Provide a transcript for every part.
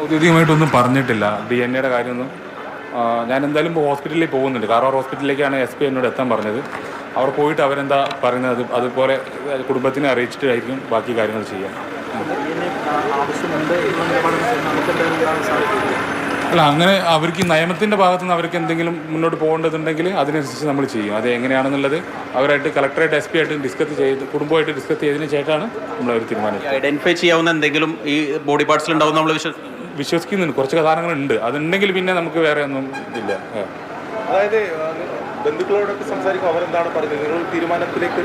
ഔദ്യോഗികമായിട്ടൊന്നും പറഞ്ഞിട്ടില്ല. D N എയുടെ കാര്യമൊന്നും. ഞാൻ എന്തായാലും ഹോസ്പിറ്റലിൽ പോകുന്നുണ്ട്. കാറോ ഹോസ്പിറ്റലിലേക്കാണ് എസ് പി എന്നോട് എത്താൻ പറഞ്ഞത്. അവർ പോയിട്ട് അവരെന്താ പറയുന്നത്? അതുപോലെ കുടുംബത്തിനെ അറിയിച്ചിട്ടായിരിക്കും ബാക്കി കാര്യങ്ങൾ ചെയ്യാൻ. ആവശ്യമുണ്ട് അല്ല അങ്ങനെ അവർക്ക് നിയമത്തിന്റെ ഭാഗത്തു നിന്ന് അവർക്ക് എന്തെങ്കിലും മുന്നോട്ട് പോകേണ്ടതുണ്ടെങ്കിൽ അതിനനുസരിച്ച് നമ്മൾ ചെയ്യും. അത് എങ്ങനെയാണെന്നുള്ളത് അവരായിട്ട് കളക്ടറായിട്ട് എസ് പി ആയിട്ട് ഡിസ്കസ് ചെയ്ത് കുടുംബമായിട്ട് ഡിസ്കസ് ചെയ്തതിന് ശേഷമാണ് നമ്മൾ അവർ തീരുമാനിച്ചത് ഐഡന്റിഫൈ ചെയ്യാവുന്ന എന്തെങ്കിലും ഈ ബോഡി പാർട്സിൽ ഉണ്ടാവും നമ്മൾ വിശ്വസിക്കുന്നു വിശ്വസിക്കുന്നുണ്ട്. കുറച്ച് സാധനങ്ങളുണ്ട് അതുണ്ടെങ്കിൽ പിന്നെ നമുക്ക് വേറെ ഒന്നും ഇല്ല. അതായത് ബന്ധുക്കളോടൊക്കെ സംസാരിക്കുമ്പോൾ അവരെന്താണ് പറഞ്ഞത്? നിങ്ങൾ തീരുമാനത്തിലേക്ക്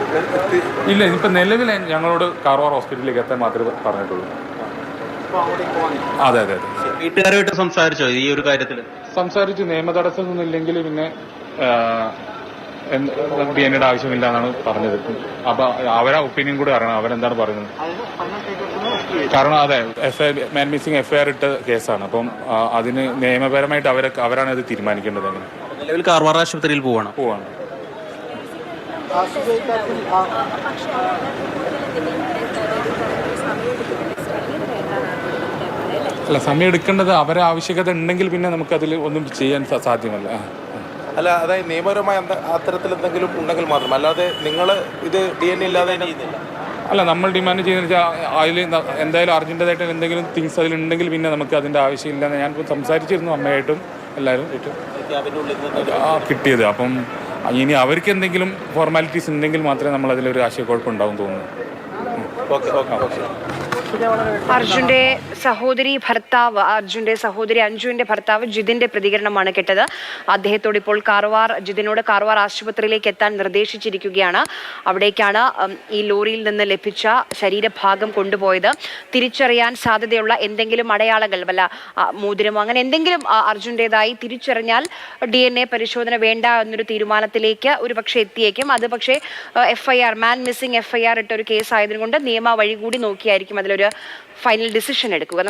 ഇല്ല ഇപ്പം നിലവിൽ ഞങ്ങളോട് കാർവാർ ഹോസ്പിറ്റലിലേക്ക് എത്താൻ മാത്രമേ പറഞ്ഞിട്ടുള്ളൂ. അതെ അതെ അതെ. വീട്ടുകാരുമായിട്ട് സംസാരിച്ചോ ഈ ഒരു കാര്യത്തിൽ സംസാരിച്ചു. നിയമ തടസ്സം ഇല്ലെങ്കിൽ പിന്നെ എൻ എയുടെ ആവശ്യമില്ല എന്നാണ് പറഞ്ഞത്. അപ്പൊ അവരാ ഒപ്പീനിയൻ കൂടി അറിയണം. അവരെന്താണ് പറയുന്നത്? കാരണം അതെ F I man missing FIR ഇട്ട കേസാണ്. അപ്പം അതിന് നിയമപരമായിട്ട് അവരെ അവരാണ് അത് തീരുമാനിക്കേണ്ടത് അങ്ങനെ നിലവിൽ കാർവാർ ആശുപത്രിയിൽ പോവാണ്. പോവാണ് ആശുപത്രി കാര്യത്തിൽ ആ പക്ഷേ സമയം അല്ല സമയം എടുക്കേണ്ടത് അവരെ ആവശ്യകത ഉണ്ടെങ്കിൽ പിന്നെ നമുക്ക് അതിൽ ഒന്നും ചെയ്യാൻ സാധ്യമല്ല. അല്ല അതായത് നിയമപരമായ അത്തരത്തിൽ എന്തെങ്കിലും ഉണ്ടെങ്കിൽ മാത്രം. അല്ലാതെ നിങ്ങൾ ഇത് ഡി എൻ ഇല്ലാതെ അല്ല നമ്മൾ ഡിമാൻഡ് ചെയ്യുന്ന വെച്ചാൽ അതിൽ എന്തായാലും അർജന്റായിട്ട് എന്തെങ്കിലും തിങ്സ് അതിലുണ്ടെങ്കിൽ പിന്നെ നമുക്ക് അതിന്റെ ആവശ്യമില്ല ഞാൻ സംസാരിച്ചിരുന്നു അമ്മയായിട്ടും എല്ലാവരും ആ കിട്ടിയത്. അപ്പം ഇനി അവർക്ക് എന്തെങ്കിലും ഫോർമാലിറ്റീസ് ഉണ്ടെങ്കിൽ മാത്രമേ നമ്മൾ അതിലൊരു ആശയക്കുഴപ്പം ഉണ്ടാവും തോന്നുന്നു. Okay okay okay. അർജുന്റെ സഹോദരി ഭർത്താവ് അർജുന്റെ സഹോദരി അഞ്ജുവിന്റെ ഭർത്താവ് ജിതിന്റെ പ്രതികരണമാണ് കേട്ടത്. അദ്ദേഹത്തോട് ഇപ്പോൾ കാർവാർ ജിതിനോട് കാർവാർ ആശുപത്രിയിലേക്ക് എത്താൻ നിർദ്ദേശിച്ചിരിക്കുകയാണ്. അവിടേക്കാണ് ഈ ലോറിയിൽ നിന്ന് ലഭിച്ച ശരീരഭാഗം കൊണ്ടുപോയത്. തിരിച്ചറിയാൻ സാധ്യതയുള്ള എന്തെങ്കിലും അടയാളങ്ങൾ വല്ല മോതിരമോ അങ്ങനെ എന്തെങ്കിലും അർജുന്റേതായി തിരിച്ചറിഞ്ഞാൽ ഡി എൻ എ പരിശോധന വേണ്ട എന്നൊരു തീരുമാനത്തിലേക്ക് ഒരു പക്ഷേ എത്തിയേക്കും. അത് പക്ഷേ മാൻ മിസ്സിംഗ് എഫ് ഇട്ട ഒരു കേസ് ആയതുകൊണ്ട് നിയമ വഴി കൂടി നോക്കിയായിരിക്കും അതിലൊരു ഫൈനൽ ഡിസിഷൻ എടുക്കുക.